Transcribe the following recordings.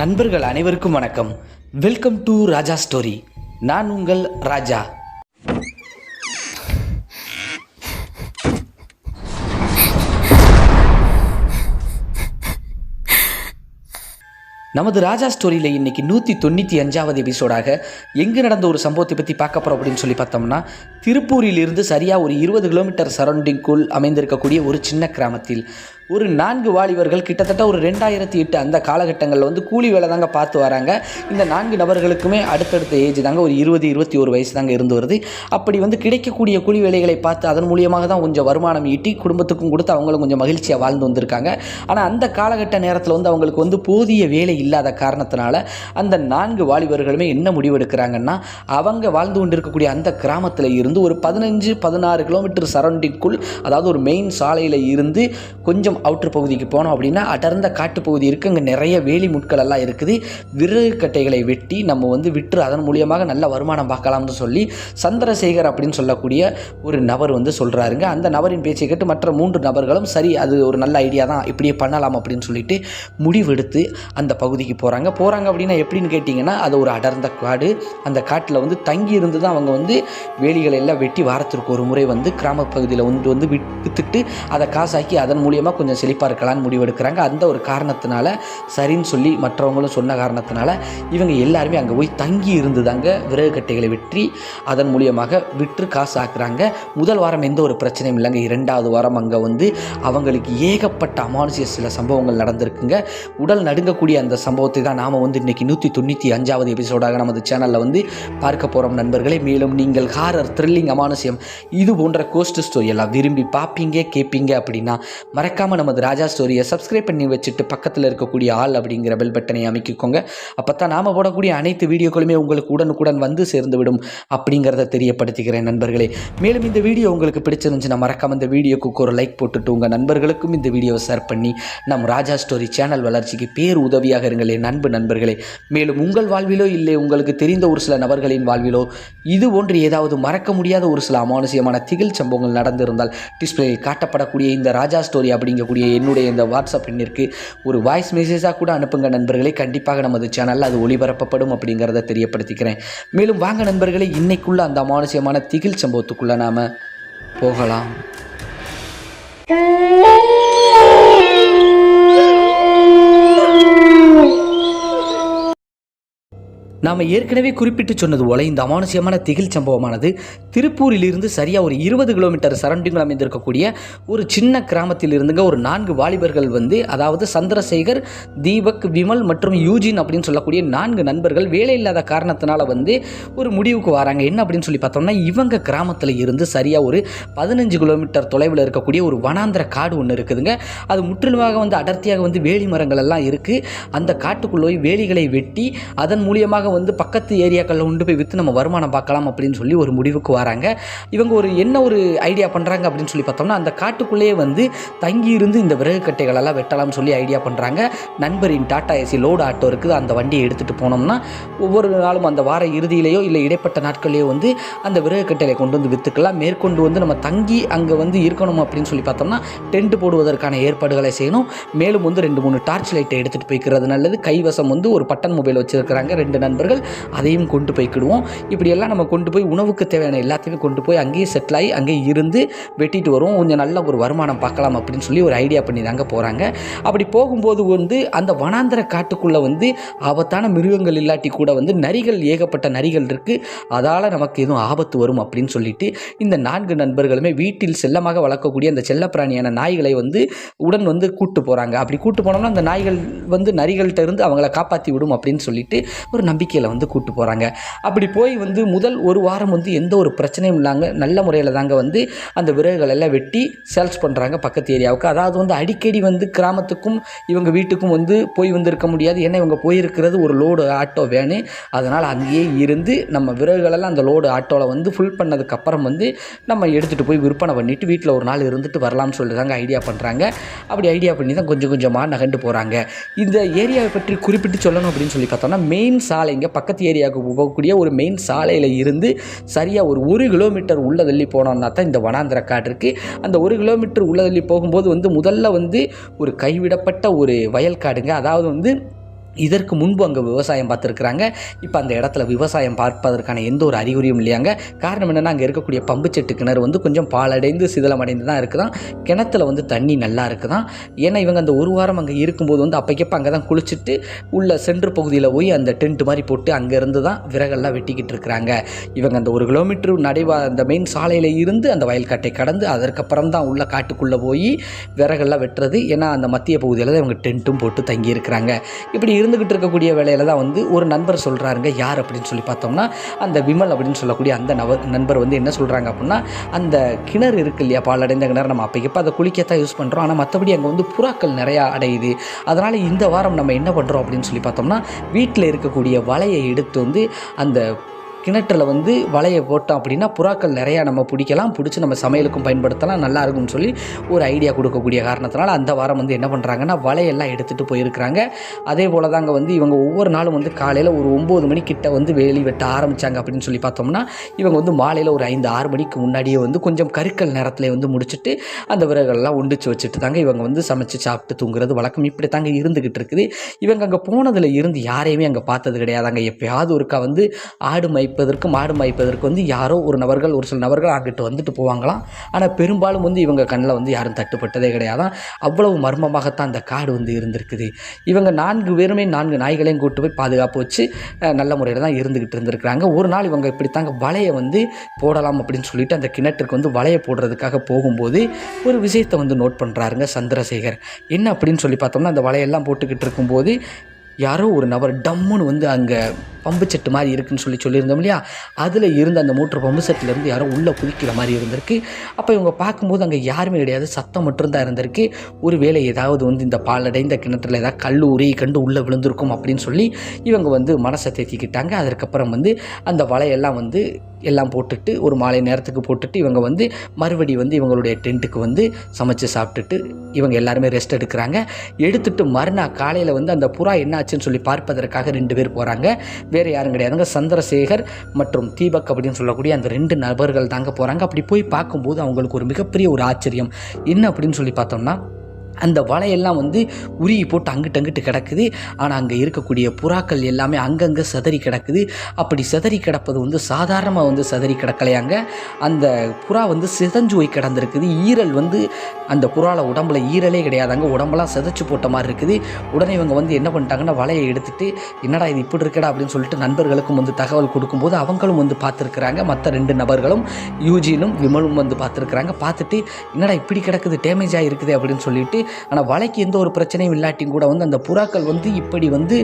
நண்பர்கள் அனைவருக்கும் வணக்கம். வெல்கம் டு ராஜா ஸ்டோரி நான் உங்கள் ராஜா. நமது ராஜா ஸ்டோரியில் இன்னைக்கு நூற்றி தொண்ணூற்றி அஞ்சாவது எபிசோடாக எங்கே நடந்த ஒரு சம்பவத்தை பற்றி பார்க்க போகிறோம் அப்படின்னு சொல்லி பார்த்தோம்னா திருப்பூரிலிருந்து சரியாக ஒரு இருபது கிலோமீட்டர் சரௌண்டிங்குள் அமைந்திருக்கக்கூடிய ஒரு சின்ன கிராமத்தில். ஒரு நான்கு வாலிபர்கள் கிட்டத்தட்ட ஒரு ரெண்டாயிரத்தி எட்டு அந்த காலகட்டங்களில் வந்து கூலி வேலை தாங்க பார்த்து வராங்க. இந்த நான்கு நபர்களுக்குமே அடுத்தடுத்த ஏஜ் தாங்க ஒரு இருபது இருபத்தி ஒரு வயசு தாங்க இருந்து வருது. அப்படி வந்து கிடைக்கக்கூடிய கூலி வேலைகளை பார்த்து அதன் மூலியமாக தான் கொஞ்சம் வருமானம் ஈட்டி குடும்பத்துக்கும் கொடுத்து அவங்களும் கொஞ்சம் மகிழ்ச்சியாக வாழ்ந்து வந்திருக்காங்க. ஆனால் அந்த காலகட்ட நேரத்தில் வந்து அவங்களுக்கு வந்து போதிய வேலை இல்லாத காரணத்தினால அந்த நான்கு வாலிபர்களுமே என்ன முடிவெடுக்கிறாங்கன்னா அவங்க வாழ்ந்து கொண்டிருக்கக்கூடிய அந்த கிராமத்தில் இருந்து ஒரு பதினஞ்சு பதினாறு கிலோமீட்டர் சரௌண்டிங்குள் அதாவது ஒரு மெயின் சாலையில் இருந்து கொஞ்சம் அவுட்ரு பகுதிக்கு போனோம் அப்படின்னா அடர்ந்த காட்டு பகுதி இருக்குது அங்கே நிறைய வேலி முட்கள் எல்லாம் இருக்குது. விறகு கட்டைகளை வெட்டி நம்ம வந்து விற்று அதன் மூலியமாக நல்ல வருமானம் பார்க்கலாம்னு சொல்லி சந்திரசேகர் அப்படின்னு சொல்லக்கூடிய ஒரு நபர் வந்து சொல்கிறாருங்க அந்த நபரின் பேச்சை கேட்டு மற்ற மூன்று நபர்களும் சரி அது ஒரு நல்ல ஐடியா தான். இப்படியே பண்ணலாம் அப்படின்னு சொல்லிட்டு முடிவெடுத்து அந்த பகுதிக்கு போகிறாங்க போகிறாங்க அப்படின்னா எப்படின்னு கேட்டிங்கன்னா அது ஒரு அடர்ந்த காடு. அந்த காட்டில் வந்து தங்கி இருந்து தான் அவங்க வந்து வேலிகளை எல்லாம் வெட்டி வாரத்திற்கு ஒரு முறை வந்து கிராம பகுதியில் வந்து வந்து விற்றுட்டு வித்துட்டு அதை காசாக்கி அதன் மூலியமாக கொஞ்சம் செழிப்பாக இருக்கலாம்னு முடிவெடுக்கிறாங்க. அந்த ஒரு காரணத்தினால சரின்னு சொல்லி மற்றவங்களும் சொன்ன காரணத்தினால இவங்க எல்லாருமே அங்கே போய் தங்கி இருந்து தாங்க விறகு கட்டைகளை வெற்றி அதன் மூலியமாக விற்று காசு ஆக்குறாங்க முதல் வாரம் எந்த ஒரு பிரச்சனையும் இல்லைங்க. இரண்டாவது வாரம் அங்கே வந்து அவங்களுக்கு ஏகப்பட்ட அமானுஷிய சில சம்பவங்கள் நடந்திருக்குங்க. உடல் நடுங்கக்கூடிய அந்த சம்பவத்தை தான் நாம் வந்து இன்னைக்கு நூற்றி தொண்ணூற்றி அஞ்சாவது எபிசோடாக நமது சேனலில் வந்து பார்க்க போகிறோம் நண்பர்களே. மேலும் நீங்கள் ஹாரர் த்ரில்லிங் அமானுஷியம் இது போன்ற கோஸ்ட் ஸ்டோரி எல்லாம் விரும்பி பார்ப்பீங்க கேட்பீங்க அப்படின்னா மறக்காமல் நமது ராஜா ஸ்டோரியை சப்ஸ்கிரைப் பண்ணி வச்சுட்டு பக்கத்தில் இருக்கக்கூடிய ஆள் அப்படிங்கிற பெல் பட்டனை அமைக்கிக்கோங்க. அப்போ தான் நாம் போடக்கூடிய அனைத்து வீடியோக்களுமே உங்களுக்கு உடனுக்குடன் வந்து சேர்ந்து விடும் அப்படிங்கிறத தெரியப்படுத்துகிறேன் நண்பர்களே. மேலும் இந்த வீடியோ உங்களுக்கு பிடிச்சிருந்துச்சுன்னா மறக்காம இந்த வீடியோக்கு ஒரு லைக் போட்டுட்டு உங்கள் நண்பர்களுக்கும் இந்த வீடியோவை ஷேர் பண்ணி நம் ராஜா ஸ்டோரி சேனல் வளர்ச்சிக்கு பேர் உதவியாக இருங்களே நண்பு நண்பர்களே. மேலும் உங்கள் வாழ்விலோ இல்லை உங்களுக்கு தெரிந்த ஒரு சில நபர்களின் வாழ்விலோ இது போன்று ஏதாவது மறக்க முடியாத ஒரு சில அமானுசியமான திகில் சம்பவங்கள் நடந்திருந்தால் டிஸ்பிளேயில் காட்டப்படக்கூடிய இந்த ராஜா ஸ்டோரி இருக்கக்கூடிய என்னுடைய இந்த வாட்ஸ்அப் எண்ணிற்கு ஒரு வாய்ஸ் மெசேஜாக கூட அனுப்புங்க நண்பர்களே. கண்டிப்பாக நமது சேனலில் அது ஒளிபரப்பப்படும் அப்படிங்கிறத தெரியப்படுத்திக்கிறேன். மேலும் வாங்க நண்பர்களே இன்னைக்குள்ள அந்த அமானுஷ்யமான திகில் சம்பவத்துக்குள்ளே நாம் போகலாம். நாம் ஏற்கனவே குறிப்பிட்டு சொன்னது போல இந்த அமானுஷ்யமான திகில் சம்பவமானது திருப்பூரிலிருந்து சரியாக ஒரு இருபது கிலோமீட்டர் சரௌண்டிங்கில் அமைந்திருக்கக்கூடிய ஒரு சின்ன கிராமத்தில் இருந்துங்க ஒரு நான்கு வாலிபர்கள் வந்து அதாவது சந்திரசேகர் தீபக் விமல் மற்றும் யூஜின் அப்படின்னு சொல்லக்கூடிய நான்கு நண்பர்கள் வேலை இல்லாத காரணத்தினால வந்து ஒரு முடிவுக்கு வராங்க. என்ன அப்படின்னு சொல்லி பார்த்தோம்னா இவங்க கிராமத்தில் இருந்து சரியாக ஒரு பதினஞ்சு கிலோமீட்டர் தொலைவில் இருக்கக்கூடிய ஒரு வனாந்திர காடு ஒன்று இருக்குதுங்க. அது முற்றிலுமாக வந்து அடர்த்தியாக வந்து வேலி மரங்கள் எல்லாம் இருக்குது அந்த காட்டுக்குள்ளே போய் வேலிகளை வெட்டி அதன் மூலியமாக வந்து பக்கத்து ஏரியாக்களில் கொண்டு போய் விற்று நம்ம வருமானம் பார்க்கலாம் அப்படின்னு சொல்லி ஒரு முடிவுக்கு வராங்க. இவங்க ஒரு என்ன ஒரு ஐடியா பண்ணுறாங்க அப்படின்னு சொல்லி பார்த்தோம்னா அந்த காட்டுக்குள்ளேயே வந்து தங்கி இருந்து இந்த விறகு கட்டைகளெல்லாம் வெட்டலாம்னு சொல்லி ஐடியா பண்ணுறாங்க நண்பரின் டாட்டா ஏசி லோடு ஆட்டோ இருக்குது அந்த வண்டியை எடுத்துகிட்டு போனோம்னா ஒவ்வொரு நாளும் அந்த வார இறுதியிலேயோ இல்லை இடைப்பட்ட நாட்கள்லேயோ வந்து அந்த விறகு கட்டைகளை கொண்டு வந்து விற்றுக்கலாம் மேற்கொண்டு வந்து நம்ம தங்கி அங்கே வந்து இருக்கணும் அப்படின்னு சொல்லி பார்த்தோம்னா டென்ட் போடுவதற்கான ஏற்பாடுகளை செய்யணும். மேலும் வந்து ரெண்டு மூணு டார்ச் லைட்டை எடுத்துகிட்டு போய்க்கிறது நல்லது. கைவசம் வந்து ஒரு பட்டன் மொபைல் வச்சுருக்கிறாங்க. ரெண்டு நண்பர்கள் அதையும் கொண்டு போய்க்கிடுவோம் இப்படியெல்லாம் நம்ம கொண்டு போய் உணவுக்கு தேவையான எல்லாத்தையுமே கொண்டு போய் அங்கேயே செட்டில் ஆகி அங்கேயே இருந்து வெட்டிட்டு வருவோம். கொஞ்சம் நல்ல ஒரு வருமானம் பார்க்கலாம் அப்படின்னு சொல்லி ஒரு ஐடியா பண்ணி தாங்க போகிறாங்க அப்படி போகும்போது வந்து அந்த வனாந்திர காட்டுக்குள்ளே வந்து ஆபத்தான மிருகங்கள் இல்லாட்டி கூட வந்து நரிகள் ஏகப்பட்ட நரிகள் இருக்குது அதால் நமக்கு எதுவும் ஆபத்து வரும் அப்படின்னு சொல்லிட்டு இந்த நான்கு நண்பர்களுமே வீட்டில் செல்லமாக வளர்க்கக்கூடிய அந்த செல்லப்பிராணியான நாய்களை வந்து உடன் வந்து கூட்டு போகிறாங்க அப்படி கூட்டு போனோம்னா அந்த நாய்கள் வந்து நரிகள்கிட்ட இருந்து அவங்கள காப்பாற்றி விடும் அப்படின்னு சொல்லிட்டு ஒரு நம்பிக்கை நம்பிக்கையில் வந்து கூப்பிட்டு போகிறாங்க அப்படி போய் வந்து முதல் ஒரு வாரம் வந்து எந்த ஒரு பிரச்சனையும் இல்லாமல் நல்ல முறையில் தாங்க வந்து அந்த விறகுகள் எல்லாம் வெட்டி சேல்ஸ் பண்ணுறாங்க பக்கத்து ஏரியாவுக்கு. அதாவது வந்து அடிக்கடி வந்து கிராமத்துக்கும் இவங்க வீட்டுக்கும் வந்து போய் வந்திருக்க முடியாது. ஏன்னா இவங்க போயிருக்கிறது ஒரு லோடு ஆட்டோ வேணும் அதனால் அங்கேயே இருந்து நம்ம விறகுகளெல்லாம் அந்த லோடு ஆட்டோவில் வந்து ஃபுல் பண்ணதுக்கப்புறம் வந்து நம்ம எடுத்துகிட்டு போய் விற்பனை பண்ணிவிட்டு வீட்டில் ஒரு நாள் இருந்துட்டு வரலாம்னு சொல்லி தாங்க ஐடியா பண்ணுறாங்க அப்படி ஐடியா பண்ணி தான் கொஞ்சம் கொஞ்சமாக நகண்டு போகிறாங்க இந்த ஏரியாவை பற்றி குறிப்பிட்டு சொல்லணும் அப்படின்னு சொல்லி பார்த்தோம்னா மெயின் சாலை இங்கே பக்கத்து ஏரியாவுக்கு போகக்கூடிய ஒரு மெயின் சாலையில் இருந்து சரியாக ஒரு ஒரு கிலோமீட்டர் உள்ள தள்ளி போனோம்னா தான் இந்த வனாந்திர காடு இருக்குது அந்த ஒரு கிலோமீட்டர் உள்ள தள்ளி போகும்போது வந்து முதல்ல வந்து ஒரு கைவிடப்பட்ட ஒரு வயல் காடுங்க. அதாவது வந்து இதற்கு முன்பு அங்கே விவசாயம் பார்த்துருக்குறாங்க. இப்போ அந்த இடத்துல விவசாயம் பார்ப்பதற்கான எந்த ஒரு அறிகுறியும் இல்லையாங்க. காரணம் என்னென்னா அங்கே இருக்கக்கூடிய பம்பு செட்டு கிணறு வந்து கொஞ்சம் பாலடைந்து சிதிலமடைந்து தான் இருக்குதான். கிணத்துல வந்து தண்ணி நல்லா இருக்குதான். ஏன்னா இவங்க அந்த ஒரு வாரம் அங்கே இருக்கும்போது வந்து அப்போக்கப்போ அங்கே தான் குளிச்சுட்டு உள்ள சென்ட்ரு பகுதியில் போய் அந்த டென்ட் மாதிரி போட்டு அங்கேருந்து தான் விறகெல்லாம் வெட்டிக்கிட்டு இருக்கிறாங்க. இவங்க அந்த ஒரு கிலோமீட்டர் நடைவா அந்த மெயின் சாலையில் இருந்து அந்த வயல்காட்டை கடந்து அதற்கப்புறம் தான் உள்ள காட்டுக்குள்ளே போய் விறகெல்லாம் வெட்டுறது. ஏன்னா அந்த மத்திய பகுதியில் தான் இவங்க டென்ட்டும் போட்டு தங்கி இருக்கிறாங்க இப்படி இருந்துக்கிட்டு இருக்கக்கூடிய வேலையில் தான் வந்து ஒரு நண்பர் சொல்கிறாருங்க யார்? அப்படின்னு சொல்லி பார்த்தோம்னா அந்த விமல் அப்படின்னு சொல்லக்கூடிய அந்த நவ நண்பர் வந்து என்ன சொல்கிறாங்க அப்படின்னா அந்த கிணறு இருக்கு இல்லையா பாலடைந்த கிணறு நம்ம அப்போக்கப்போ அதை குளிக்கத்தான் யூஸ் பண்ணுறோம் ஆனால் மற்றபடி அங்கே வந்து புறாக்கள் நிறையா அடையுது. அதனால் இந்த வாரம் நம்ம என்ன பண்ணுறோம் அப்படின்னு சொல்லி பார்த்தோம்னா வீட்டில் இருக்கக்கூடிய வலையை எடுத்து வந்து அந்த கிணற்றில் வந்து வலையை போட்டோம் அப்படின்னா புறாக்கள் நிறையா நம்ம பிடிக்கலாம் பிடிச்சி நம்ம சமையலுக்கும் பயன்படுத்தலாம் நல்லா இருக்கும்னு சொல்லி ஒரு ஐடியா கொடுக்கக்கூடிய காரணத்தினால அந்த வாரம் வந்து என்ன பண்ணுறாங்கன்னா வலையெல்லாம் எடுத்துகிட்டு போயிருக்கிறாங்க. அதே போல் தாங்க வந்து இவங்க ஒவ்வொரு நாளும் வந்து காலையில் ஒரு ஒம்பது மணிக்கிட்ட வந்து வேலி வெட்ட ஆரம்பித்தாங்க அப்படின்னு சொல்லி பார்த்தோம்னா இவங்க வந்து மாலையில் ஒரு ஐந்து ஆறு மணிக்கு முன்னாடியே வந்து கொஞ்சம் கருக்கல் நேரத்தில் வந்து முடிச்சுட்டு அந்த விறகுகள்லாம் ஒண்டிச்சு வச்சுட்டு தாங்க இவங்க வந்து சமைச்சு சாப்பிட்டு தூங்குறது வழக்கம். இப்படி தாங்க இருந்துக்கிட்டு இருக்குது. இவங்க அங்கே போனதில் இருந்து யாரையுமே அங்கே பார்த்தது கிடையாதாங்க. எப்பயாவது ஒருக்கா வந்து ஆடு மேய்ப்பதற்கு மாடு மேய்ப்பதற்கு வந்து யாரோ ஒரு நபர்கள் ஒரு சில நபர்கள் அங்கிட்டு வந்துட்டு போவாங்களாம். ஆனால் பெரும்பாலும் வந்து இவங்க கண்ணில் வந்து யாரும் தட்டுப்பட்டதே கிடையாதான் அவ்வளவு மர்மமாகத்தான் அந்த காடு வந்து இருந்திருக்குது. இவங்க நான்கு பேருமே நான்கு நாய்களையும் கூட்டு போய் பாதுகாப்பு வச்சு நல்ல முறையில் தான் இருந்துக்கிட்டு இருந்திருக்கிறாங்க. ஒரு நாள் இவங்க இப்படித்தாங்க வலையை வந்து போடலாம் அப்படின்னு சொல்லிட்டு அந்த கிணற்றுக்கு வந்து வலையை போடுறதுக்காக போகும்போது ஒரு விஷயத்தை வந்து நோட் பண்ணுறாருங்க சந்திரசேகர். என்ன அப்படின்னு சொல்லி பார்த்தோம்னா அந்த வலையெல்லாம் போட்டுக்கிட்டு இருக்கும்போது யாரோ ஒரு நபர் டம்முன்னு வந்து அங்கே பம்பு செட்டு மாதிரி இருக்குன்னு சொல்லி சொல்லியிருந்தோம் இல்லையா? அதில் இருந்த அந்த மோட்ரு பம்பு செட்டிலேருந்து யாரோ உள்ளே குதிக்கிற மாதிரி இருந்திருக்கு. அப்போ இவங்க பார்க்கும்போது அங்கே யாருமே கிடையாது சத்தம் மட்டும்தான் இருந்திருக்கு. ஒரு வேலை ஏதாவது வந்து இந்த பாலடைந்த கிணத்துல ஏதாவது கல் உருகி கண்டு உள்ளே விழுந்திருக்கும் அப்படின்னு சொல்லி இவங்க வந்து மனசை தேத்திக்கிட்டாங்க. அதற்கப்புறம் வந்து அந்த வலையெல்லாம் வந்து எல்லாம் போட்டுட்டு ஒரு மாலை நேரத்துக்கு போட்டுட்டு இவங்க வந்து மறுபடி வந்து இவங்களுடைய டென்ட்டுக்கு வந்து சமைச்சு சாப்பிட்டுட்டு இவங்க எல்லாருமே ரெஸ்ட் எடுக்கிறாங்க. எடுத்துட்டு மறுநாள் காலையில் வந்து அந்த புறா என்னாச்சுன்னு சொல்லி பார்ப்பதற்காக ரெண்டு பேர் போகிறாங்க வேறு யாரும் கிடையாதுங்க சந்திரசேகர் மற்றும் தீபக் அப்படின்னு சொல்லக்கூடிய அந்த ரெண்டு நபர்கள் தாங்க போகிறாங்க அப்படி போய் பார்க்கும்போது அவங்களுக்கு ஒரு மிகப்பெரிய ஒரு ஆச்சரியம். என்ன அப்படின்னு சொல்லி பார்த்தோம்னா அந்த வலையெல்லாம் வந்து உருகி போட்டு அங்கிட்டு அங்கிட்டு கிடக்குது. ஆனால் அங்கே இருக்கக்கூடிய புறாக்கள் எல்லாமே அங்கங்கே சிதறி கிடக்குது. அப்படி சிதறி கிடப்பது வந்து சாதாரணமாக வந்து சிதறி கிடக்கலையாங்க. அந்த புறா வந்து சிதஞ்சு போய் கிடந்திருக்குது. ஈரல் வந்து அந்த புறால உடம்புல ஈரலே கிடையாதாங்க. உடம்பெல்லாம் சிதைச்சு போட்ட மாதிரி இருக்குது. உடனே இவங்க வந்து என்ன பண்ணிட்டாங்கன்னா வலையை எடுத்துட்டு என்னடா இது இப்படி இருக்கடா? அப்படின்னு சொல்லிட்டு நண்பர்களுக்கும் வந்து தகவல் கொடுக்கும்போது அவங்களும் வந்து பார்த்துருக்குறாங்க. மற்ற ரெண்டு நபர்களும் யூஜினும் விமலும் வந்து பார்த்துருக்குறாங்க. பார்த்துட்டு என்னடா இப்படி கிடக்குது? டேமேஜ் ஆகிருக்குது அப்படின்னு சொல்லிட்டு ஆனால் வலைக்கு எந்த ஒரு பிரச்சனையும் இல்லாட்டியும் கூட வந்து அந்த புறாக்கள் வந்து இப்படி வந்து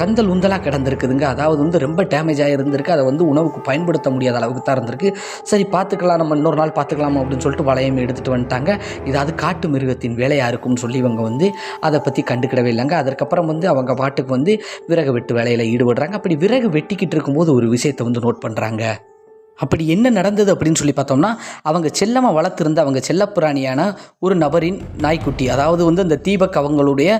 கந்தல் உந்தலாக கிடந்திருக்குதுங்க. அதாவது வந்து ரொம்ப டேமேஜ் ஆகிருந்திருக்கு அதை வந்து உணவுக்கு பயன்படுத்த முடியாத அளவுக்கு தான் இருந்திருக்கு. சரி பார்த்துக்கலாம் நம்ம இன்னொரு நாள் பார்த்துக்கலாமா அப்படின்னு சொல்லிட்டு வளையம் எடுத்துகிட்டு வந்துட்டாங்க. இது அது காட்டு மிருகத்தின் வேலையாக இருக்கும்னு சொல்லி இவங்க வந்து அதை பற்றி கண்டுக்கிடவே இல்லைங்க. அதற்கப்புறம் வந்து அவங்க பாட்டுக்கு வந்து விறகு வெட்டு வேலையில் ஈடுபடுறாங்க. அப்படி விறகு வெட்டிக்கிட்டு இருக்கும்போது ஒரு விஷயத்தை வந்து நோட் பண்ணுறாங்க அப்படி என்ன நடந்தது அப்படின்னு சொல்லி பார்த்தோம்னா அவங்க செல்லமாக வளர்த்துருந்த அவங்க செல்லப்பிராணியான ஒரு நபரின் நாய்க்குட்டி அதாவது வந்து அந்த தீபக் அவங்களுடைய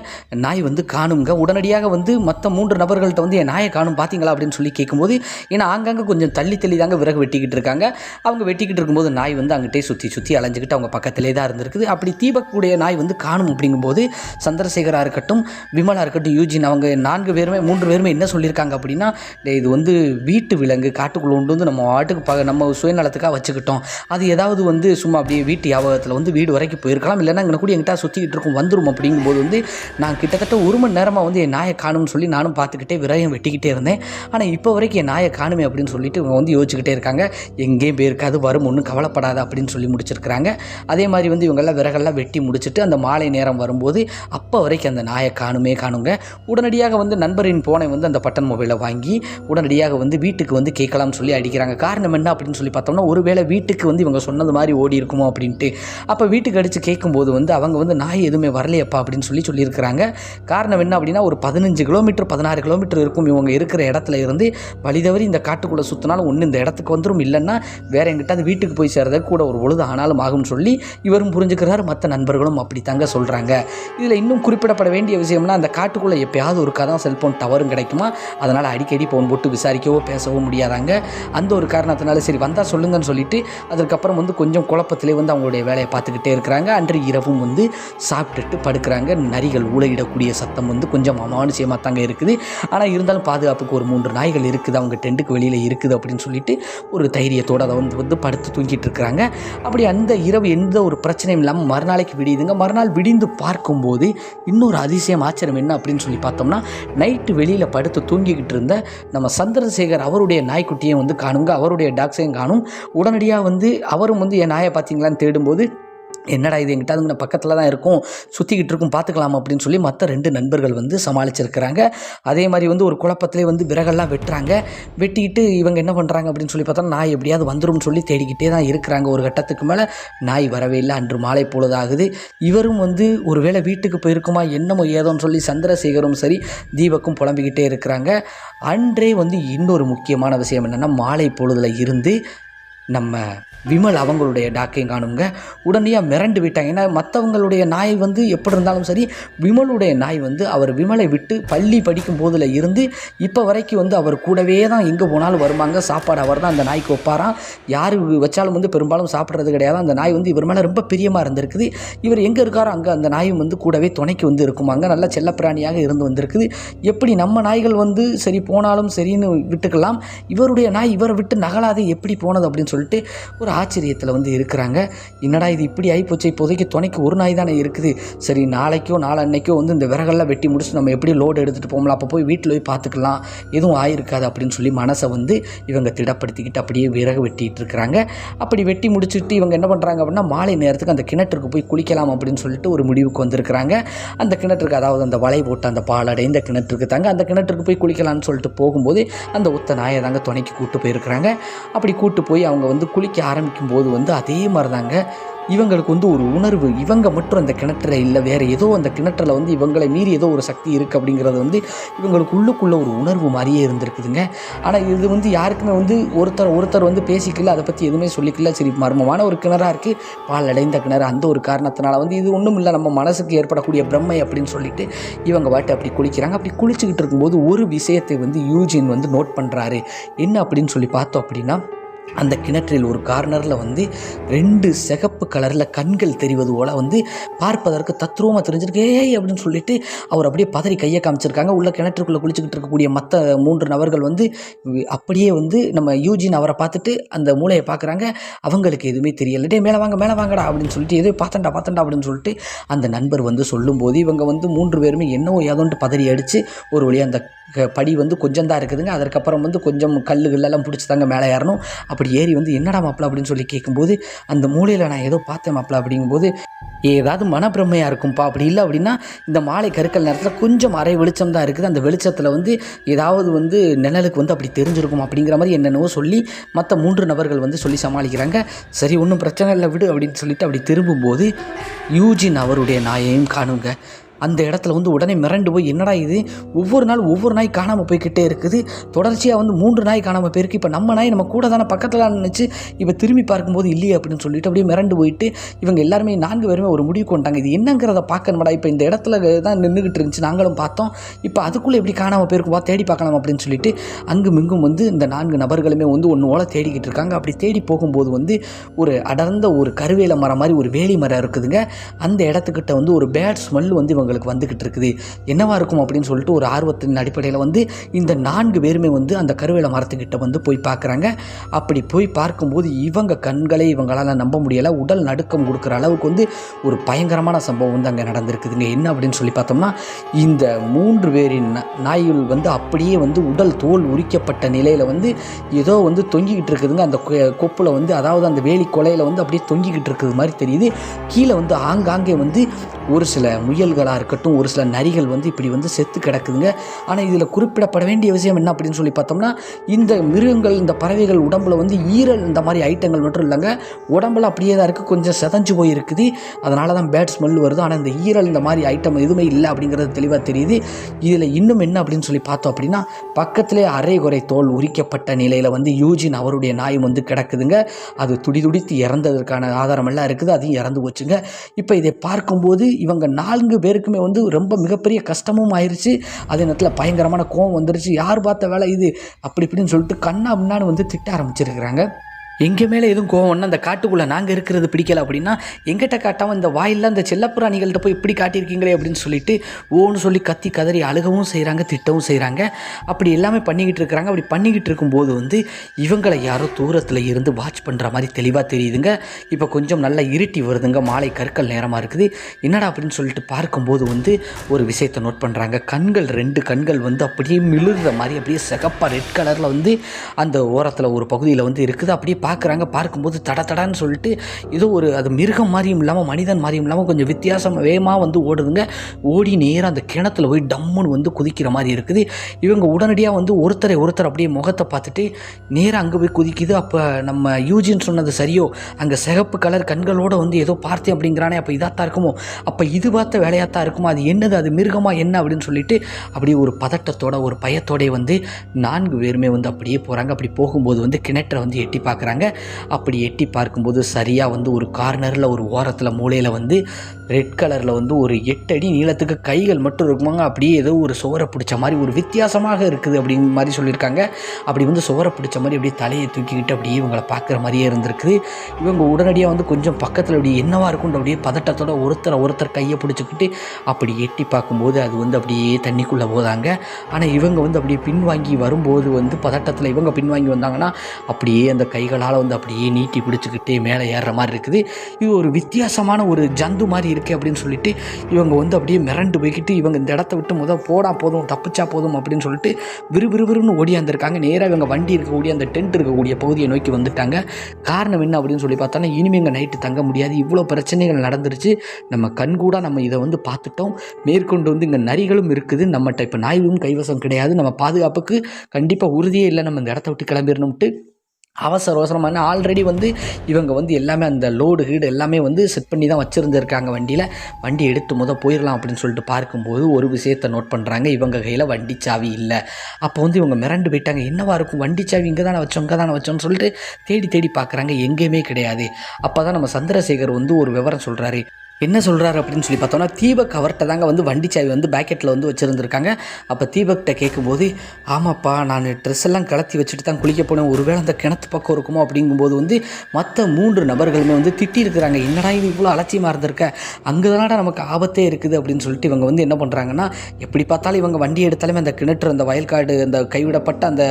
நாய் வந்து காணுங்க. உடனடியாக வந்து மற்ற மூன்று நபர்கள்ட்ட வந்து என் நாயை காணும் பார்த்தீங்களா அப்படின்னு சொல்லி கேட்கும்போது ஏன்னா ஆங்காங்கே கொஞ்சம் தள்ளி தள்ளி தாங்க விறகு வெட்டிக்கிட்டு இருக்காங்க. அவங்க வெட்டிக்கிட்டு இருக்கும்போது நாய் வந்து அங்கிட்டே சுற்றி சுற்றி அலைஞ்சிக்கிட்டு அவங்க பக்கத்திலே தான் இருந்திருக்குது. அப்படி தீபக்குடைய நாய் வந்து காணும் அப்படிங்கும்போது சந்திரசேகராக இருக்கட்டும் விமலா இருக்கட்டும் யூஜின் அவங்க நான்கு பேருமே மூன்று பேருமே என்ன சொல்லியிருக்காங்க அப்படின்னா இது வந்து வீட்டு விலங்கு காட்டுக்குள்ளே கொண்டு வந்து நம்ம ஆட்டுக்கு ப நம்ம சுயநலத்துக்காக வச்சுக்கிட்டோம். அது ஏதாவது வந்து சும்மா அப்படியே வீட்டு யாபகத்தில் வந்து வீடு வரைக்கும் போயிருக்கலாம். இல்லைன்னா இங்கே கூட எங்கிட்ட சுற்றிக்கிட்டு இருக்கும் வந்துரும் அப்படிங்கும்போது வந்து நான் கிட்டத்தட்ட ஒரு மணி நேரமாக வந்து என் நாயை காணும்னு சொல்லி நானும் பார்த்துக்கிட்டே விரயம் வெட்டிக்கிட்டே இருந்தேன். ஆனால் இப்போ வரைக்கும் என் நாயை காணுமே அப்படின்னு சொல்லிட்டு இவங்க வந்து யோசிச்சுக்கிட்டே இருக்காங்க. எங்கேயும் போயிருக்காது வரும் ஒன்றும் கவலைப்படாத அப்படின்னு சொல்லி முடிச்சிருக்கிறாங்க. அதே மாதிரி வந்து இவங்கெல்லாம் விறகெல்லாம் வெட்டி முடிச்சுட்டு அந்த மாலை நேரம் வரும்போது அப்போ வரைக்கும் அந்த நாயை காணுமே காணுங்க. உடனடியாக வந்து நண்பரின் போனை வந்து அந்த பட்டன் மொபைலை வாங்கி உடனடியாக வந்து வீட்டுக்கு வந்து கேட்கலாம்னு சொல்லி அடிக்கிறாங்க. காரணம் என்ன அப்படின்னு சொல்லி பார்த்தோம்னா ஒருவேளை வீட்டுக்கு வந்து இவங்க சொன்னது மாதிரி ஓடி இருக்குமோ அப்படின்ட்டு. அப்போ வீட்டுக்கு அடித்து கேட்கும்போது வந்து அவங்க வந்து நாய் எதுவுமே வரலையப்பா அப்படின்னு சொல்லி சொல்லியிருக்கிறாங்க. காரணம் என்ன அப்படின்னா ஒரு பதினஞ்சு கிலோமீட்டர் பதினாறு கிலோமீட்டர் இருக்கும் இவங்க இருக்கிற இடத்துல இருந்து வழிதவறி இந்த காட்டுக்குள்ளே சுற்றினாலும் ஒன்று இந்த இடத்துக்கு வந்துடும் இல்லைன்னா வேற எங்கிட்டாவது வீட்டுக்கு போய் சேர்றதுக்கு கூட ஒரு பொழுது ஆனாலும் ஆகும்னு சொல்லி இவரும் புரிஞ்சுக்கிறார். மற்ற நண்பர்களும் அப்படி தாங்க சொல்கிறாங்க இதில் இன்னும் குறிப்பிடப்பட வேண்டிய விஷயம்னா அந்த காட்டுக்குள்ளே எப்பயாவது ஒருக்கா தான் செல்ஃபோன் டவரும் கிடைக்குமா? அதனால் அடிக்கடி ஃபோன் போட்டு விசாரிக்கவோ பேசவோ முடியாதாங்க. அந்த ஒரு காரணத்தினால காரணத்தினால சரி வந்தால் சொல்லுங்கன்னு சொல்லிட்டு அதுக்கப்புறம் வந்து கொஞ்சம் குழப்பத்திலே வந்து அவங்களுடைய வேலையை பார்த்துக்கிட்டே இருக்கிறாங்க. அன்று இரவும் வந்து சாப்பிட்டுட்டு படுக்கிறாங்க. நரிகள் ஊழையிடக்கூடிய சத்தம் வந்து கொஞ்சம் அமானுஷியமாக தாங்க இருக்குது. ஆனால் இருந்தாலும் பாதுகாப்புக்கு ஒரு மூன்று நாய்கள் இருக்குது. அவங்க டென்ட்டுக்கு வெளியில் இருக்குது அப்படின்னு சொல்லிட்டு ஒரு தைரியத்தோடு அதை வந்து வந்து படுத்து தூங்கிட்டு இருக்கிறாங்க. அப்படி அந்த இரவு எந்த ஒரு பிரச்சனையும் இல்லாமல் மறுநாளைக்கு விடியுதுங்க. மறுநாள் விடிந்து பார்க்கும்போது இன்னொரு அதிசயம் ஆச்சரியம் என்ன அப்படின்னு சொல்லி பார்த்தோம்னா நைட்டு வெளியில் படுத்து தூங்கிக்கிட்டு இருந்த நம்ம சந்திரசேகர் அவருடைய நாய்க்குட்டியை வந்து காணுங்க. அவருடைய டாக்ஸையும் காணும். உடனடியாக வந்து அவரும் வந்து என் நாயை பார்த்தீங்களான்னு தேடும்போது என்னடா இது எங்கிட்ட அதுங்க பக்கத்தில் தான் இருக்கும் சுற்றிக்கிட்டு இருக்கும் பார்த்துக்கலாம் அப்படின்னு சொல்லி மற்ற ரெண்டு நண்பர்கள் வந்து சமாளிச்சிருக்கிறாங்க. அதே மாதிரி வந்து ஒரு குழப்பத்திலே வந்து விறகெல்லாம் வெட்டுறாங்க. வெட்டிக்கிட்டு இவங்க என்ன பண்ணுறாங்க அப்படின்னு சொல்லி பார்த்தா நாய் எப்படியாவது வந்துரும்னு சொல்லி தேடிக்கிட்டே தான் இருக்கிறாங்க. ஒரு கட்டத்துக்கு மேலே நாய் வரவே இல்லை. அன்று மாலை பொழுதாகுது. இவரும் வந்து ஒரு வேளை வீட்டுக்கு போயிருக்குமா என்னமோ ஏதோன்னு சொல்லி சந்திரசேகரும் சரி தீபக்கும் புலம்பிக்கிட்டே இருக்கிறாங்க. அன்றே வந்து இன்னொரு முக்கியமான விஷயம் என்னென்னா மாலை பொழுதில் இருந்து நம்ம விமல் அவங்களுடைய டாக்கையும் காணுங்க. உடனடியாக மிரண்டு விட்டாங்க ஏன்னா மற்றவங்களுடைய நாய் வந்து எப்படி இருந்தாலும் சரி விமலுடைய நாய் வந்து அவர் விமலை விட்டு பள்ளி படிக்கும் போதில் இருந்து இப்போ வரைக்கும் வந்து அவர் கூடவே தான் எங்கே போனாலும் வருவாங்க. சாப்பாடு அவர் தான் அந்த நாய்க்கு வைப்பாராம் யார் வச்சாலும் வந்து பெரும்பாலும் சாப்பிட்றது கிடையாது. அந்த நாய் வந்து இவர் மேலே ரொம்ப பிரியமாக இருந்திருக்குது. இவர் எங்கே இருக்காரோ அங்கே அந்த நாயும் வந்து கூடவே துணைக்கு வந்து இருக்குமாங்க. நல்ல செல்லப்பிராணியாக இருந்து வந்திருக்குது. எப்படி நம்ம நாய்கள் வந்து சரி போனாலும் சரின்னு விட்டுக்கலாம். இவருடைய நாய் இவரை விட்டு நகலாதே எப்படி போனது அப்படின்னு சொல்லிட்டு ஒரு ஆச்சரியத்தில் வந்து இருக்கிறாங்க. என்னடா இது இப்படி ஆகிப்போச்சு இப்போதைக்கு துணைக்கு ஒரு நாய் தானே இருக்குது. சரி நாளைக்கோ நாளன்னைக்கோ வந்து இந்த விறகெல்லாம் வெட்டி முடிச்சு நம்ம எப்படி லோடு எடுத்துகிட்டு போகலாம் அப்போ போய் வீட்டில் போய் பார்த்துக்கலாம். எதுவும் ஆயிருக்காது அப்படின்னு சொல்லி மனசை வந்து இவங்க திடப்படுத்திக்கிட்டு அப்படியே விறகு வெட்டிகிட்டு இருக்கிறாங்க. அப்படி வெட்டி முடிச்சுட்டு இவங்க என்ன பண்ணுறாங்க அப்படின்னா மாலை நேரத்துக்கு அந்த கிணற்றுக்கு போய் குளிக்கலாம் அப்படின்னு சொல்லிட்டு ஒரு முடிவுக்கு வந்திருக்கிறாங்க. அந்த கிணற்றுக்கு அதாவது அந்த வலை போட்டு அந்த பால் அடைந்த கிணற்றுக்கு தாங்க அந்த கிணற்றுக்கு போய் குளிக்கலாம்னு சொல்லிட்டு போகும்போது அந்த ஒத்த நாயை தாங்க துணைக்கு கூட்டு போயிருக்கிறாங்க. அப்படி கூட்டு போய் அவங்க வந்து குளிக்க ஆரம்பிக்கும் போது வந்து அதே மாதிரி தாங்க இவங்களுக்கு வந்து ஒரு உணர்வு. இவங்க மட்டும் அந்த கிணற்றில் இல்லை வேறு ஏதோ அந்த கிணற்றில் வந்து இவங்களை மீறி ஏதோ ஒரு சக்தி இருக்குது அப்படிங்கிறது வந்து இவங்களுக்கு உள்ளுக்குள்ள ஒரு உணர்வு மாதிரியே இருந்திருக்குதுங்க. ஆனால் இது வந்து யாருக்குமே வந்து ஒருத்தர் ஒருத்தர் வந்து பேசிக்கல அதை பற்றி எதுவுமே சொல்லிக்கல. சரி மர்மமான ஒரு கிணறாக இருக்குது பால் அடைந்த கிணறு அந்த ஒரு காரணத்தினால வந்து இது ஒன்றும் இல்லை நம்ம மனசுக்கு ஏற்படக்கூடிய பிரம்மை அப்படின்னு சொல்லிட்டு இவங்க வாட்டு அப்படி குளிக்கிறாங்க. அப்படி குளிச்சுக்கிட்டு இருக்கும்போது ஒரு விஷயத்தை வந்து யூஜின் வந்து நோட் பண்ணுறாரு என்ன அப்படின்னு சொல்லி பார்த்தோம் அப்படின்னா அந்த கிணற்றில் ஒரு கார்னரில் வந்து ரெண்டு சிகப்பு கலரில் கண்கள் தெரிவது போல் வந்து பார்ப்பதற்கு தத்ரூபமாக தெரிஞ்சிருக்கு. ஏய் அப்படின்னு சொல்லிட்டு அவர் அப்படியே பதறி கையை காமிச்சிருக்காங்க. உள்ள கிணற்றுக்குள்ளே குளிச்சுக்கிட்டு இருக்கக்கூடிய மற்ற மூன்று நபர்கள் வந்து அப்படியே வந்து நம்ம யூஜின் அவரை பார்த்துட்டு அந்த மூளையை பார்க்குறாங்க. அவங்களுக்கு எதுவுமே தெரியல. டே மேலே வாங்க மேலே வாங்கடா அப்படின்னு சொல்லிட்டு எதுவும் பார்த்தண்டா பார்த்தண்டா அப்படின்னு சொல்லிட்டு அந்த நண்பர் வந்து சொல்லும்போது இவங்க வந்து மூன்று பேருமே என்னவோ ஏதோன்ட்டு பதறி அடித்து ஒரு வழியாக அந்த க- படி வந்து கொஞ்சம் தான் இருக்குதுங்க. அதற்கப்புறம் வந்து கொஞ்சம் கல்லு கில்லெல்லாம் பிடிச்சி தாங்க மேலே ஏறணும். அப்படி ஏறி வந்து என்னடா மாப்பிள? அப்படின்னு சொல்லி கேட்கும்போது அந்த மூலையில் நான் ஏதோ பார்த்தேன் மாப்பிள்ள அப்படிங்கும்போது ஏதாவது மனப்பிரமையாக இருக்கும்ப்பா அப்படி இல்லை அப்படின்னா இந்த மாலை கருக்கல் நேரத்தில் கொஞ்சம் அரை வெளிச்சம் தான் இருக்குது. அந்த வெளிச்சத்தில் வந்து ஏதாவது வந்து நிழலுக்கு வந்து அப்படி தெரிஞ்சிருக்கும் அப்படிங்கிற மாதிரி என்னென்னவோ சொல்லி மற்ற மூன்று நபர்கள் வந்து சொல்லி சமாளிக்கிறாங்க. சரி ஒன்றும் பிரச்சனை இல்லை விடு அப்படின்னு சொல்லிட்டு அப்படி திரும்பும்போது யூஜின் அவருடைய நாயையும் காணுங்க. அந்த இடத்துல வந்து உடனே மிரண்டு போய் என்னடா இது? ஒவ்வொரு நாள் ஒவ்வொரு நாய் காணாமல் போய்க்கிட்டே இருக்குது. தொடர்ச்சியாக வந்து மூன்று நாய் காணாமல் போயிருக்கு. இப்போ நம்ம நாய் நம்ம கூட தானே பக்கத்தில் நினச்சி இப்போ திரும்பி பார்க்கும்போது இல்லையே அப்படின்னு சொல்லிட்டு அப்படியே மிரண்டு போயிட்டு இவங்க எல்லாருமே நான்கு பேருமே ஒரு முடிவு கொண்டாங்க இது என்னங்கிறத பார்க்கணுமாடா. இப்போ இந்த இடத்துல தான் நின்றுக்கிட்டு இருந்துச்சு. நாங்களும் பார்த்தோம். இப்போ அதுக்குள்ளே எப்படி காணாமல் போயிருக்கும்பா தேடி பார்க்கலாம் அப்படின்னு சொல்லிட்டு அங்கும் இங்கும் வந்து இந்த நான்கு நபர்களுமே வந்து ஒன்று ஓல தேடிக்கிட்டு இருக்காங்க. அப்படி தேடி போகும்போது வந்து ஒரு அடர்ந்த ஒரு கருவேல மரம் மாதிரி ஒரு வேலி மரம் இருக்குதுங்க. அந்த இடத்துக்கிட்ட வந்து ஒரு பேட் ஸ்மெல் வந்து இவங்க அவங்களுக்கு வந்துக்கிட்டு இருக்குது. என்னவா இருக்கும் அப்படின்னு சொல்லிட்டு ஒரு ஆர்வத்தின் அடிப்படையில் வந்து இந்த நான்கு பேருமே வந்து அந்த கருவேல மரத்துக்கிட்ட வந்து போய் பார்க்குறாங்க. அப்படி போய் பார்க்கும்போது இவங்க கண்களை இவங்களால் நம்ப முடியலை. உடல் நடுக்கம் கொடுக்குற அளவுக்கு வந்து ஒரு பயங்கரமான சம்பவம் வந்து அங்கே நடந்திருக்குதுங்க. என்ன அப்படின்னு சொல்லி பார்த்தோம்னா இந்த மூன்று பேரின் நாய்கள் வந்து அப்படியே வந்து உடல் தோல் உரிக்கப்பட்ட நிலையில் வந்து ஏதோ வந்து தொங்கிக்கிட்டு இருக்குதுங்க. அந்த கொ- வந்து அதாவது அந்த வேலி கொலையில் வந்து அப்படியே தொங்கிக்கிட்டு இருக்குது மாதிரி தெரியுது. கீழே வந்து ஆங்காங்கே வந்து ஒரு சில முயல்களாக இருக்கட்டும் ஒரு சில நரிகள் வந்து இப்படி வந்து செத்து கிடக்குதுங்க. ஆனால் இதில் குறிப்பிடப்பட வேண்டிய விஷயம் என்ன அப்படின்னு சொல்லி பார்த்தோம்னா இந்த மிருகங்கள் இந்த பறவைகள் உடம்புல வந்து ஈரல் இந்த மாதிரி ஐட்டங்கள் மட்டும் இல்லைங்க. உடம்புல அப்படியே தான் இருக்குது கொஞ்சம் செதஞ்சு போயிருக்குது. அதனால தான் பேட் ஸ்மெல் வருது. ஆனால் இந்த ஈரல் இந்த மாதிரி ஐட்டம் எதுவுமே இல்லை அப்படிங்கிறது தெளிவாக தெரியுது. இதில் இன்னும் என்ன அப்படின்னு சொல்லி பார்த்தோம் அப்படின்னா பக்கத்திலே அரை குறை தோல் உரிக்கப்பட்ட நிலையில் வந்து யூஜின் அவருடைய நாயும் வந்து கிடக்குதுங்க. அது துடி துடித்து இறந்ததற்கான ஆதாரமெல்லாம் இருக்குது. அதையும் இறந்து போச்சுங்க. இப்போ இதை பார்க்கும்போது இவங்க நான்கு பேருக்குமே வந்து ரொம்ப மிகப்பெரிய கஷ்டமும் ஆயிடுச்சு அதே நேரத்தில் பயங்கரமான கோவம் வந்துருச்சு. யார் பார்த்த வேலை இது? அப்படி இப்படின்னு சொல்லிட்டு கண்ணா முன்னான்னு வந்து திட்ட ஆரம்பிச்சிருக்கிறாங்க. எங்கள் மேலே எதுவும் கோவம்னா அந்த காட்டுக்குள்ளே நாங்கள் இருக்கிறது பிடிக்கல அப்படின்னா எங்கிட்ட காட்டாமல் இந்த வாயில் அந்த செல்லப்புராணிகள்கிட்ட போய் இப்படி காட்டியிருக்கீங்களே அப்படின்னு சொல்லிட்டு ஓன்னு சொல்லி கத்தி கதறி அழுகவும் செய்கிறாங்க திட்டவும் செய்கிறாங்க அப்படி எல்லாமே பண்ணிக்கிட்டு இருக்கிறாங்க. அப்படி பண்ணிக்கிட்டு இருக்கும்போது வந்து இவங்களை யாரோ தூரத்தில் இருந்து வாட்ச் பண்ணுற மாதிரி தெளிவாக தெரியுதுங்க. இப்போ கொஞ்சம் நல்லா இருட்டி வருதுங்க. மாலை கற்கள் நேரமாக இருக்குது. என்னடா அப்படின்னு சொல்லிட்டு பார்க்கும்போது வந்து ஒரு விஷயத்தை நோட் பண்ணுறாங்க கண்கள் ரெண்டு கண்கள் வந்து அப்படியே மிளுற மாதிரி அப்படியே சிகப்பாக ரெட் கலரில் வந்து அந்த ஓரத்தில் ஒரு பகுதியில் வந்து இருக்குது. அப்படியே பார்க்குறாங்க பார்க்கும்போது தட தடன்னு சொல்லிட்டு ஏதோ ஒரு அது மிருகம் மாதிரியும் இல்லாமல் மனிதன் மாதிரியும் இல்லாமல் கொஞ்சம் வித்தியாசம் வேகமாக வந்து ஓடுதுங்க. ஓடி நேராக அந்த கிணத்துல போய் டம்முன்னு வந்து குதிக்கிற மாதிரி இருக்குது. இவங்க உடனடியாக வந்து ஒருத்தரை ஒருத்தர் அப்படியே முகத்தை பார்த்துட்டு நேராக அங்கே போய் குதிக்குது. அப்போ நம்ம யூஜின் சொன்னது சரியோ? அங்கே சிகப்பு கலர் கண்களோடு வந்து ஏதோ பார்த்தேன் அப்படிங்கிறானே அப்போ இதாக தான் இருக்குமோ? அப்போ இது பார்த்த வேலையாத்தான் இருக்குமோ? அது என்னது? அது மிருகமா என்ன அப்படின்னு சொல்லிட்டு அப்படியே ஒரு பதட்டத்தோட ஒரு பயத்தோடய வந்து நான்கு பேருமே வந்து அப்படியே போகிறாங்க அப்படி போகும்போது வந்து கிணற்றை வந்து எட்டி பார்க்குறாங்க. அப்படி எட்டி பார்க்கும்போது சரியாக வந்து ஒரு கார்னரில் ஒரு ஓரத்தில் மூலையில் வந்து ரெட் கலரில் வந்து ஒரு எட்டு அடி நீளத்துக்கு கைகள் மட்டும் இருக்குமாங்க. அப்படியே ஏதோ ஒரு சுவரை பிடிச்ச மாதிரி ஒரு வித்தியாசமாக இருக்குது அப்படிங்கிற மாதிரி சொல்லியிருக்காங்க. அப்படி வந்து சுவரை பிடிச்ச மாதிரி அப்படியே தலையை தூக்கிக்கிட்டு அப்படியே இவங்களை பார்க்குற மாதிரியே இருந்திருக்குது. இவங்க உடனடியாக வந்து கொஞ்சம் பக்கத்தில் அப்படி என்னவா இருக்கும்னு அப்படியே பதட்டத்தோட ஒருத்தரை ஒருத்தர் கையை பிடிச்சிக்கிட்டு அப்படி எட்டி பார்க்கும்போது அது வந்து அப்படியே தண்ணிக்குள்ளே போதாங்க. ஆனால் இவங்க வந்து அப்படியே பின்வாங்கி வரும்போது வந்து பதட்டத்தில் இவங்க பின்வாங்கி வந்தாங்கன்னா அப்படியே அந்த காலை வந்து அப்படியே நீட்டி பிடிச்சிக்கிட்டே மேலே ஏறுற மாதிரி இருக்குது. இது ஒரு வித்தியாசமான ஒரு ஜந்து மாதிரி இருக்குது அப்படின்னு சொல்லிட்டு இவங்க வந்து அப்படியே மிரண்டு போய்கிட்டு இவங்க இந்த இடத்த விட்டு முதல் போடா போதும் தப்பிச்சா போதும் அப்படின்னு சொல்லிட்டு விறுவிறுவிறுன்னு ஓடியாந்துருக்காங்க. நேராக இவங்க வண்டி இருக்கக்கூடிய அந்த டென்ட் இருக்கக்கூடிய பகுதியை நோக்கி வந்துட்டாங்க. காரணம் என்ன அப்படின்னு சொல்லி பார்த்தோன்னா இனிமே இங்கே நைட்டு தங்க முடியாது. இவ்வளோ பிரச்சனைகள் நடந்துருச்சு. நம்ம கண்கூடாக நம்ம இதை வந்து பார்த்துட்டோம். மேற்கொண்டு வந்து இங்கே நரிகளும் இருக்குது. நம்மகிட்ட இப்போ நாய்வும் கைவசம் கிடையாது. நம்ம பாதுகாப்புக்கு கண்டிப்பாக உறுதியே இல்லை. நம்ம இந்த இடத்த விட்டு கிளம்பிடணும்ட்டு அவசர அவசரமான ஆல்ரெடி வந்து இவங்க வந்து எல்லாமே அந்த லோடு கீடு எல்லாமே வந்து செட் பண்ணி தான் வச்சுருந்துருக்காங்க வண்டியில். வண்டி எடுத்து முத போயிடலாம் அப்படின்னு சொல்லிட்டு பார்க்கும்போது ஒரு விஷயத்தை நோட் பண்ணுறாங்க இவங்க கையில் வண்டி சாவி இல்லை. அப்போ வந்து இவங்க மிரண்டு போயிட்டாங்க. என்னவா இருக்கும்? வண்டி சாவி இங்கே தானே வச்சோம் இங்கே தானே வச்சோம்னு சொல்லிட்டு தேடி தேடி பார்க்குறாங்க. எங்கேயுமே கிடையாது. அப்போ தான் நம்ம சந்திரசேகர் வந்து ஒரு விவரம் சொல்கிறாரு என்ன சொல்கிறாரு அப்படின்னு சொல்லி பார்த்தோம்னா தீபக் அவர்கிட்ட தாங்க வந்து வண்டி சாவி வந்து பேக்கெட்டில் வந்து வச்சுருந்துருக்காங்க. அப்போ தீபக்கிட்ட கேட்கும்போது ஆமாப்பா நான் ட்ரெஸ் எல்லாம் கலத்தி வச்சுட்டு தான் குளிக்க போனேன். ஒருவேளை அந்த கிணத்து பக்கம் இருக்குமோ அப்படிங்கும்போது வந்து மற்ற மூன்று நபர்களுமே வந்து திட்டியிருக்கிறாங்க. என்னடா இது இவ்வளோ அலட்சியமாக இருந்திருக்க? அங்கே தானடா நமக்கு ஆபத்தே இருக்குது அப்படின்னு சொல்லிட்டு இவங்க வந்து என்ன பண்ணுறாங்கன்னா எப்படி பார்த்தாலும் இவங்க வண்டி எடுத்தாலுமே அந்த கிணற்று அந்த வயல்காடு அந்த கைவிடப்பட்ட அந்த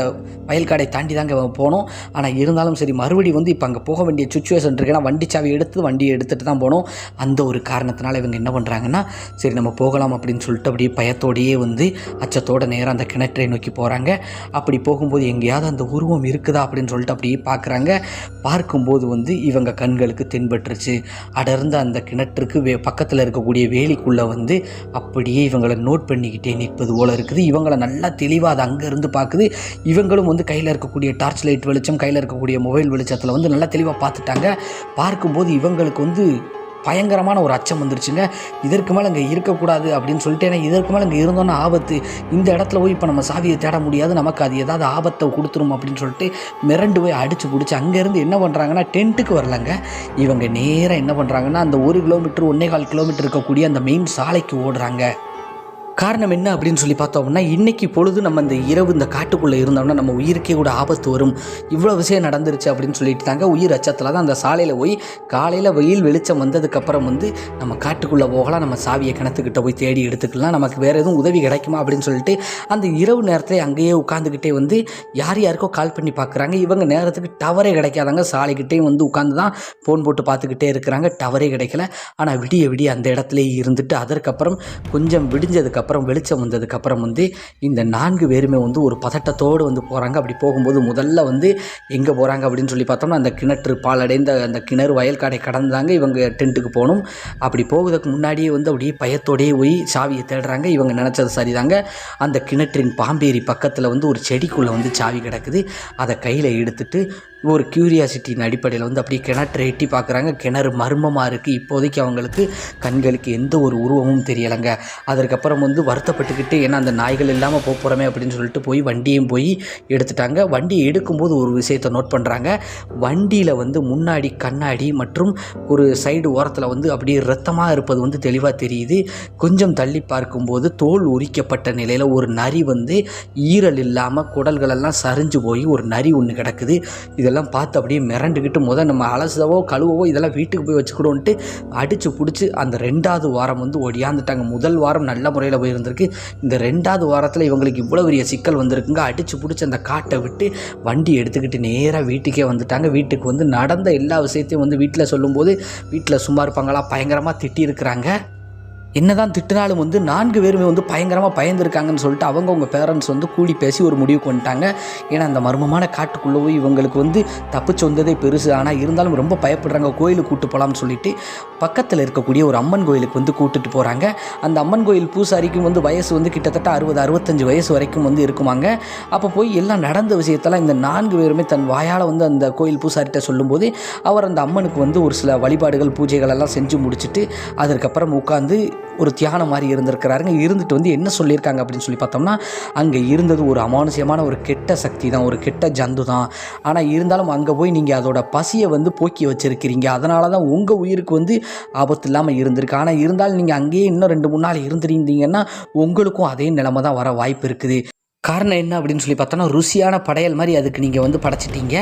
வயல்காடை தாண்டி தாங்க இவங்க போனோம். ஆனால் இருந்தாலும் சரி மறுபடியும் வந்து இப்போ அங்கே போக வேண்டிய சுச்சுவேஷன் இருக்குன்னா வண்டி சாவி எடுத்து வண்டியை எடுத்துகிட்டு தான் போனோம். அந்த ஒரு காரணத்தினால இவங்க என்ன பண்ணுறாங்கன்னா சரி நம்ம போகலாம் அப்படின்னு சொல்லிட்டு அப்படியே பயத்தோடையே வந்து அச்சத்தோட நேரம் அந்த கிணற்றை நோக்கி போகிறாங்க அப்படி போகும்போது எங்கேயாவது அந்த உருவம் இருக்குதா அப்படின்னு சொல்லிட்டு அப்படியே பார்க்குறாங்க. பார்க்கும்போது வந்து இவங்க கண்களுக்கு தென்பட்டுருச்சு. அடர்ந்த அந்த கிணற்றுக்கு வே பக்கத்தில் இருக்கக்கூடிய வேலிக்குள்ளே வந்து அப்படியே இவங்களை நோட் பண்ணிக்கிட்டே நிற்பது போல் இருக்குது. இவங்களை நல்லா தெளிவாக அது அங்கேருந்து பார்க்குது. இவங்களும் வந்து கையில் இருக்கக்கூடிய டார்ச் லைட் வெளிச்சம் கையில் இருக்கக்கூடிய மொபைல் வெளிச்சத்தில் வந்து நல்லா தெளிவாக பார்த்துட்டாங்க. பார்க்கும்போது இவங்களுக்கு வந்து பயங்கரமான ஒரு அச்சம் வந்துருச்சுங்க. இதற்கு மேலே இங்கே இருக்கக்கூடாது அப்படின்னு சொல்லிட்டு ஏன்னா இதற்கு மேலே இங்கே இருந்தோன்னா ஆபத்து. இந்த இடத்துல போய் இப்போ நம்ம சாவியை தேட முடியாது நமக்கு அது ஏதாவது ஆபத்தை கொடுத்துரும் அப்படின்னு சொல்லிட்டு மிரண்டு போய் அடித்து பிடிச்சி அங்கேருந்து என்ன பண்ணுறாங்கன்னா டென்ட்டுக்கு வரலங்க. இவங்க நேராக என்ன பண்ணுறாங்கன்னா அந்த ஒரு கிலோமீட்டர் ஒன்றே கால் கிலோமீட்டர் இருக்கக்கூடிய அந்த மெயின் சாலைக்கு ஓடுறாங்க. காரணம் என்ன அப்படின்னு சொல்லி பார்த்தோம்னா இன்னைக்கு பொழுது நம்ம இந்த இரவு இந்த காட்டுக்குள்ளே இருந்தோம்னா நம்ம உயிருக்கே கூட ஆபத்து வரும். இவ்வளோ விஷயம் நடந்துருச்சு அப்படின்னு சொல்லிட்டு தாங்க உயிர் அச்சத்தில் தான் அந்த சாலையில் போய் காலையில் வெயில் வெளிச்சம் வந்ததுக்கப்புறம் வந்து நம்ம காட்டுக்குள்ளே போகலாம் நம்ம சாவியை கிணத்துக்கிட்ட போய் தேடி எடுத்துக்கலாம் நமக்கு வேறு எதுவும் உதவி கிடைக்குமா அப்படின்னு சொல்லிட்டு அந்த இரவு நேரத்தில் அங்கேயே உட்காந்துக்கிட்டே வந்து யார் யாருக்கோ கால் பண்ணி பார்க்குறாங்க. இவங்க நேரத்துக்கு டவரே கிடைக்காதாங்க. சாலைக்கிட்டேயும் வந்து உட்காந்து தான் ஃபோன் போட்டு பார்த்துக்கிட்டே இருக்கிறாங்க. டவரே கிடைக்கல. ஆனால் விடிய விடிய அந்த இடத்துல இருந்துட்டு அதற்கப்புறம் கொஞ்சம் விடிஞ்சதுக்கப்புறம் வெளிச்சம் வந்ததுக்கப்புறம் வந்து இந்த நான்கு பேருமே வந்து ஒரு பதட்டத்தோடு வந்து போகிறாங்க அப்படி போகும்போது முதல்ல வந்து எங்கே போகிறாங்க அப்படின்னு சொல்லி பார்த்தோம்னா அந்த கிணற்று பாலடைந்த அந்த கிணறு வயல்காடை கடந்தாங்க. இவங்க டென்ட்டுக்கு போகணும். அப்படி போகிறதுக்கு முன்னாடியே வந்து அப்படியே பயத்தோடயே போய் சாவியை தேடுறாங்க. இவங்க நினச்சது சரிதாங்க. அந்த கிணற்றின் பாம்பேரி பக்கத்தில் வந்து ஒரு செடிக்குள்ளே வந்து சாவி கிடக்குது. அதை கையில் எடுத்துட்டு ஒரு கியூரியாசிட்டியின் அடிப்படையில் வந்து அப்படியே கிணற்றை எட்டி பார்க்குறாங்க. கிணறு மர்மமாக இருக்குது இப்போதைக்கு அவங்களுக்கு கண்களுக்கு எந்த ஒரு உருவமும் தெரியலைங்க. அதற்கப்புறம் வந்து வருத்தப்பட்டுக்கிட்டு ஏன்னா அந்த நாய்கள் இல்லாமல் போக போகிறோமே அப்படின்னு சொல்லிட்டு போய் வண்டியும் போய் எடுத்துட்டாங்க. வண்டியை எடுக்கும்போது ஒரு விஷயத்தை நோட் பண்ணுறாங்க வண்டியில் வந்து முன்னாடி கண்ணாடி மற்றும் ஒரு சைடு ஓரத்தில் வந்து அப்படியே ரத்தமாக இருப்பது வந்து தெளிவாக தெரியுது. கொஞ்சம் தள்ளி பார்க்கும்போது தோல் உரிக்கப்பட்ட நிலையில் ஒரு நரி வந்து ஈரல் இல்லாமல் குடல்களெல்லாம் சரிஞ்சு போய் ஒரு நரி ஒன்று கிடக்குது. இதெல்லாம் இதெல்லாம் பார்த்து அப்படியே மிரண்டுக்கிட்டு முதல் நம்ம அலசவோ கழுவவோ இதெல்லாம் வீட்டுக்கு போய் வச்சுக்கிடுவோன்ட்டு அடித்து பிடிச்சி அந்த ரெண்டாவது வாரம் வந்து ஒடியாந்துட்டாங்க. முதல் வாரம் நல்ல முறையில் போயிருந்திருக்கு. இந்த ரெண்டாவது வாரத்தில் இவங்களுக்கு இவ்வளோ பெரிய சிக்கல் வந்திருக்குங்க. அடித்து பிடிச்சி அந்த காட்டை விட்டு வண்டி எடுத்துக்கிட்டு நேராக வீட்டுக்கே வந்துட்டாங்க. வீட்டுக்கு வந்து நடந்த எல்லா விஷயத்தையும் வந்து வீட்டில் சொல்லும்போது வீட்டில் சும்மா இருப்பாங்களா? பயங்கரமாக திட்டியிருக்கிறாங்க. என்னதான் திட்டினாலும் வந்து நான்கு பேருமே வந்து பயங்கரமாக பயந்துருக்காங்கன்னு சொல்லிட்டு அவங்கவுங்க பேரண்ட்ஸ் வந்து கூடி பேசி ஒரு முடிவுக்கு வந்துட்டாங்க. ஏன்னா அந்த மர்மமான காட்டுக்குள்ளே போய் இவங்களுக்கு வந்து தப்பிச்சு வந்ததே பெருசு. ஆனால் இருந்தாலும் ரொம்ப பயப்படுறாங்க. கோயிலுக்கு கூட்டு போகலாம்னு சொல்லிட்டு பக்கத்தில் இருக்கக்கூடிய ஒரு அம்மன் கோயிலுக்கு வந்து கூட்டுட்டு போகிறாங்க அந்த அம்மன் கோயில் பூசாரிக்கும் வந்து வயசு வந்து கிட்டத்தட்ட அறுபது அறுபத்தஞ்சு வயசு வரைக்கும் வந்து இருக்குமாங்க. அப்போ போய் எல்லாம் நடந்த விஷயத்தெல்லாம் இந்த நான்கு பேருமே தன் வாயால் வந்து அந்த கோயில் பூசாரிட்ட சொல்லும்போது அவர் அந்த அம்மனுக்கு வந்து ஒரு சில வழிபாடுகள் பூஜைகள் எல்லாம் செஞ்சு முடிச்சுட்டு அதற்கப்புறம் உட்காந்து ஒரு தியானம் மாதிரி இருந்திருக்கிறாருங்க. இருந்துட்டு வந்து என்ன சொல்லியிருக்காங்க அப்படின்னு சொல்லி பார்த்தோம்னா அங்கே இருந்தது ஒரு அமானுஷ்யமான ஒரு கெட்ட சக்தி தான் ஒரு கெட்ட ஜந்து தான். ஆனால் இருந்தாலும் அங்கே போய் நீங்கள் அதோட பசியை வந்து போக்கி வச்சுருக்கிறீங்க. அதனால தான் உங்கள் உயிருக்கு வந்து ஆபத்து இல்லாமல் இருந்திருக்கு. ஆனால் இருந்தாலும் நீங்கள் அங்கேயே இன்னும் ரெண்டு மூணு நாள் இருந்திருந்தீங்கன்னா உங்களுக்கும் அதே நிலைமை தான் வர வாய்ப்பு இருக்குது. காரணம் என்ன அப்படின்னு சொல்லி பார்த்தோன்னா ருசியான படையல் மாதிரி அதுக்கு நீங்கள் வந்து படைச்சிட்டீங்க.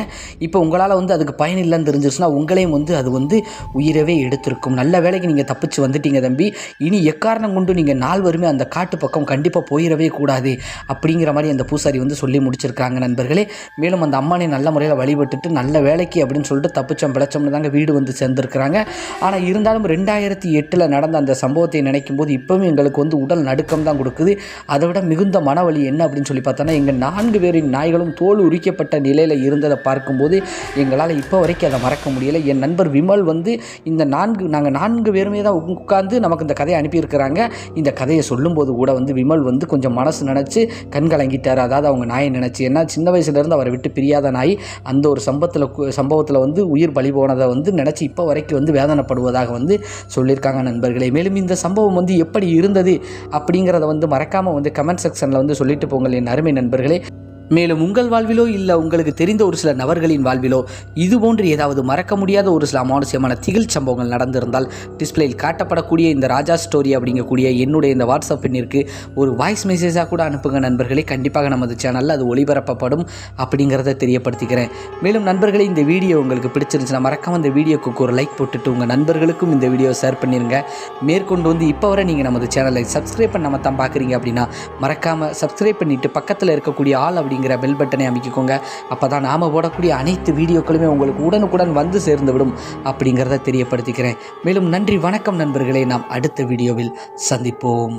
இப்போ உங்களால் வந்து அதுக்கு பயன் இல்லைன்னு தெரிஞ்சிருச்சுன்னா உங்களையும் வந்து அது வந்து உயிரவே எடுத்திருக்கும். நல்ல வேலைக்கு நீங்கள் தப்பிச்சு வந்துட்டீங்க தம்பி. இனி எக்காரணம் கொண்டு நீங்கள் நால்வருமே அந்த காட்டு பக்கம் கண்டிப்பாக போயிடவே கூடாது அப்படிங்கிற மாதிரி அந்த பூசாரி வந்து சொல்லி முடிச்சிருக்காங்க நண்பர்களே. மேலும் அந்த அம்மானை நல்ல முறையில் வழிபட்டுட்டு நல்ல வேலைக்கு அப்படின்னு சொல்லிட்டு தப்பிச்சோம் பிழைச்சோம்னு தாங்க வீடு வந்து சேர்ந்துருக்குறாங்க. ஆனால் இருந்தாலும் ரெண்டாயிரத்தி எட்டில் நடந்த அந்த சம்பவத்தை நினைக்கும் போது இப்போவும் எங்களுக்கு வந்து உடல் நடுக்கம் தான் கொடுக்குது. அதை விட மிகுந்த மனவலி என்ன அப்படின்னு சொல்லி பார்த்தோன்னா எங்கள் நான்கு பேரின் நாய்களும் தோல் உரிக்கப்பட்ட நிலையில் இருந்ததை பார்க்கும்போது எங்களால் இப்போ வரைக்கும் அதை மறக்க முடியலை. என் நண்பர் விமல் வந்து இந்த நான்கு நாங்கள் நான்கு பேருமே தான் உட்காந்து நமக்கு இந்த கதையை அனுப்பியிருக்கிறாங்க. இந்த கதையை சொல்லும்போது கூட வந்து விமல் வந்து கொஞ்சம் மனசு நினச்சி கண் கலங்கிட்டார். அதாவது அவங்க நாயை நினச்சி. ஏன்னா சின்ன வயசுலேருந்து அவரை விட்டு பிரியாத நாய் அந்த ஒரு சம்பவத்தில் சம்பவத்தில் வந்து உயிர் பலி போனதை வந்து நினச்சி இப்போ வரைக்கும் வந்து வேதனைப்படுவதாக வந்து சொல்லியிருக்காங்க நண்பர்களே. மேலும் இந்த சம்பவம் வந்து எப்படி இருந்தது அப்படிங்கிறத வந்து மறக்காமல் வந்து கமெண்ட் செக்ஷனில் வந்து சொல்லிட்டு போங்கள். என் அருமை நண்பர்களே. மேலும் உங்கள் வாழ்விலோ இல்லை உங்களுக்கு தெரிந்த ஒரு சில நபர்களின் வாழ்விலோ இது போன்று ஏதாவது மறக்க முடியாத ஒரு சில அமானுஷ்யமான திகில் சம்பவங்கள் நடந்திருந்தால் டிஸ்பிளேயில் காட்டப்படக்கூடிய இந்த ராஜா ஸ்டோரி அப்படிங்கக்கூடிய என்னுடைய இந்த வாட்ஸ்அப் எண்ணிற்கு ஒரு வாய்ஸ் மெசேஜாக கூட அனுப்புங்க நண்பர்களே. கண்டிப்பாக நமது சேனலில் அது ஒளிபரப்பப்படும் அப்படிங்கிறத தெரியப்படுத்திக்கிறேன். மேலும் நண்பர்களே இந்த வீடியோ உங்களுக்கு பிடிச்சிருந்துச்சுன்னா மறக்காம இந்த வீடியோக்கு ஒரு லைக் போட்டுட்டு உங்கள் நண்பர்களுக்கும் இந்த வீடியோ ஷேர் பண்ணிடுங்க மேற்கொண்டு வந்து இப்போ வரை நீங்கள் நமது சேனலை சப்ஸ்கிரைப் பண்ணாமல் தான் பார்க்குறீங்க அப்படின்னா மறக்காமல் சப்ஸ்கிரைப் பண்ணிவிட்டு பக்கத்தில் இருக்கக்கூடிய ஆள் அப்படி அப்படிங்கிற பெல் பட்டனை அமைக்கிக்கோங்க. அப்போ தான் நாம் போடக்கூடிய அனைத்து வீடியோக்களுமே உங்களுக்கு உடனுக்குடன் வந்து சேர்ந்துவிடும் அப்படிங்கிறத தெரியப்படுத்திக்கிறேன். மேலும் நன்றி வணக்கம் நண்பர்களே. நாம் அடுத்த வீடியோவில் சந்திப்போம்.